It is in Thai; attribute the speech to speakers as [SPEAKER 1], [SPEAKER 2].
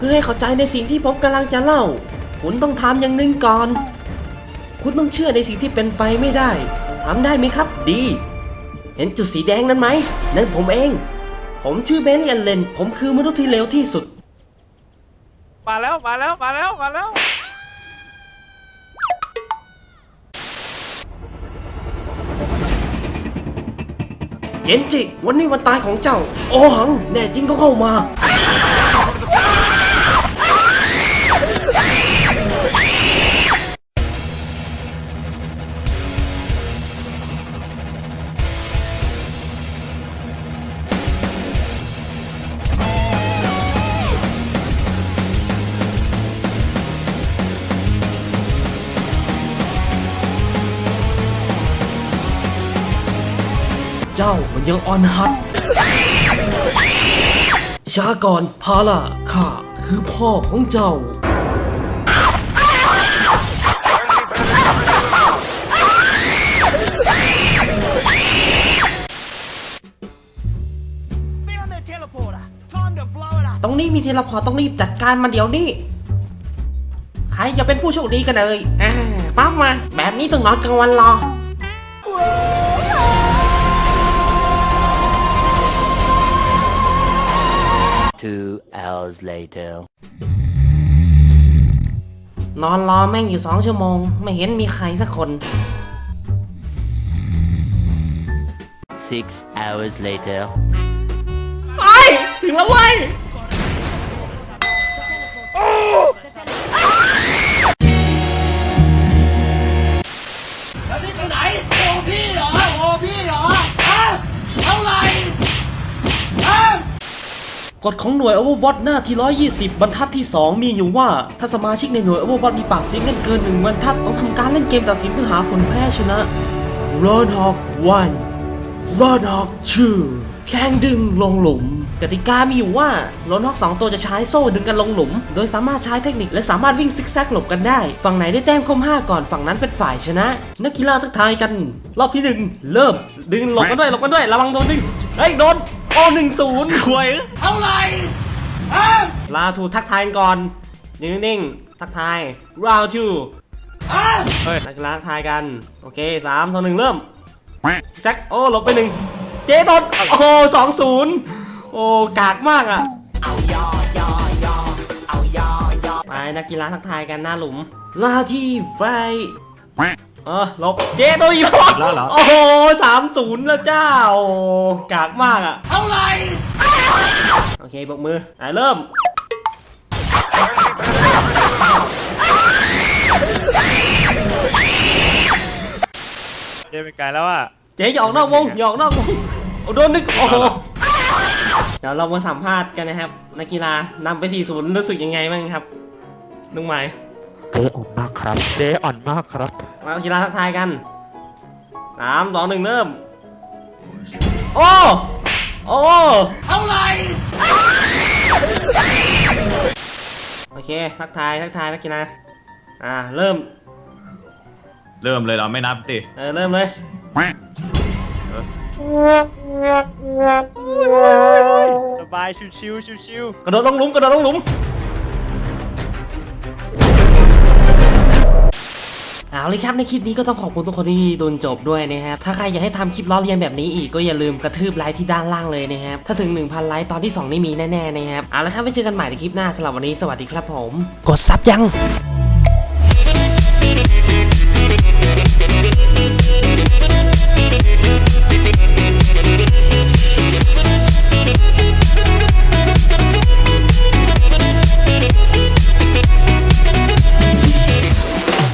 [SPEAKER 1] เพื่อให้เข้าใจในสิ่งที่ผมกำลังจะเล่า คุณต้องทำอย่างหนึ่งก่อน คุณต้องเชื่อในสิ่งที่เป็นไปไม่ได้ทำได้ไหมครับ ดี เห็นจุดสีแดงนั้นไหม นั่นผมเอง ผมชื่อเบลลี่อันเลน ผมคือมนุษย์ที่เร็วที่สุด
[SPEAKER 2] มาแล้วมาแล้วมาแล้วมาแล้ว
[SPEAKER 1] เกนจิ วันนี้วันตายของเจ้า โอหัง แน่จริงก็เข้ามา เจ้ามันยังอ่อนหัดชาก่อนพาล่าข้าคือพ่อของเจ้าตรงนี้มีเทเลพอร์ตต้องรีบจัดการมันเดี๋ยวนี้ ใครจะเป็นผู้โชคดีกันเอ่ยอ่าปั๊บมา แบบนี้ต้องนอนกลางวันรอ
[SPEAKER 3] Two hours later.
[SPEAKER 1] นอนรอแม่งอยู่สองชั่วโมง ไม่เห็นมีใครสักคน
[SPEAKER 3] Six hours later.
[SPEAKER 1] ไปถึงแล้วเว้ย ฎของหน่วย Overwatch หน้าที่ 120 บรรทัดที่ 2 มีอยู่ว่า ถ้าสมาชิกในหน่วย Overwatch มีปากเสียงกันเกินหนึ่งบรรทัดต้องทำการเล่นเกมตัดสินเพื่อหาผลแพ้ชนะ Roadhog 1 Roadhog 2แข่งดึงลงหลุมกติกามีอยู่ว่า Roadhog 2ตัวจะใช้โซ่ดึงกันลงหลุม โดยสามารถใช้เทคนิคและสามารถวิ่งซิกแซกหลบกันได้ ฝั่งไหนได้แต้มคม5ก่อนฝั่งนั้นเป็นฝ่ายชนะ นักกีฬาทักทายกัน รอบที่หนึ่งเริ่ม ดึงหลบกันด้วยหลบกันด้วย ระวังโดนดึง เฮ้ยโดน อ้หนึ่งศูนย์
[SPEAKER 2] ควย
[SPEAKER 1] ลาทูทักทายกันก่อนยืนนิ่งๆทักทาย round two
[SPEAKER 2] เฮ้ย
[SPEAKER 1] นักกีฬาทักทายกัน โอเคสามสองหนึ่งเริ่มแซกโอ้หลบไปหนึ่งเจโดนโอ้โหสองศูนย์โอ้กากมากอะไปนักกีฬาทักทายกันหน้าหลุมลาที่ไฟ เออหลบเจโดนอีกแล้วโอ้โหสามศูนย์แล้วเจ้าโอ้กากมากอะ เท่าไรโอเคบกมือ อะ เริ่ม
[SPEAKER 2] เจเป็นไกลแล้วอะ
[SPEAKER 1] เจ๊อย่าออกนอกวงอย่าออกนอกวงโอ้โดนนึก โอ้โห เดี๋ยวเรามาสัมภาษณ์กันนะครับ นักกีฬานำไป 4-0 รู้สึกยังไงบ้างครับ นุ่งไหม
[SPEAKER 4] เจ๊อ่อนมากครับ เจ๊อ่อนมากครับ
[SPEAKER 1] มานักกีฬาทักทายกันสามสองหนึ่งเริ่ม โอ้ โอ้เท่าไรโอเค ทักทาย ทักทายนักกีฬาอ่า เริ่ม
[SPEAKER 2] เริ่มเลยเราไม่นับติ
[SPEAKER 1] เออ เริ่มเลย
[SPEAKER 2] สบายชิวชิวชิวชิว
[SPEAKER 1] กระโดดลงหลุม กระโดดลงหลุม เอาเลยครับในคลิปนี้ก็ต้องขอบคุณทุกคนที่ดูจนจบด้วยนะครับถ้าใครอยากให้ทำคลิปล้อเลียนแบบนี้อีกก็อย่าลืมกระทืบไลค์ที่ด้านล่างเลยนะครับถ้าถึง 1,000 ไลค์ตอนที่2นี่มีแน่ๆนะครับเอาละครับไว้เจอกันใหม่ในคลิปหน้าสำหรับวันนี้สวัสดีครับผม กดซับยัง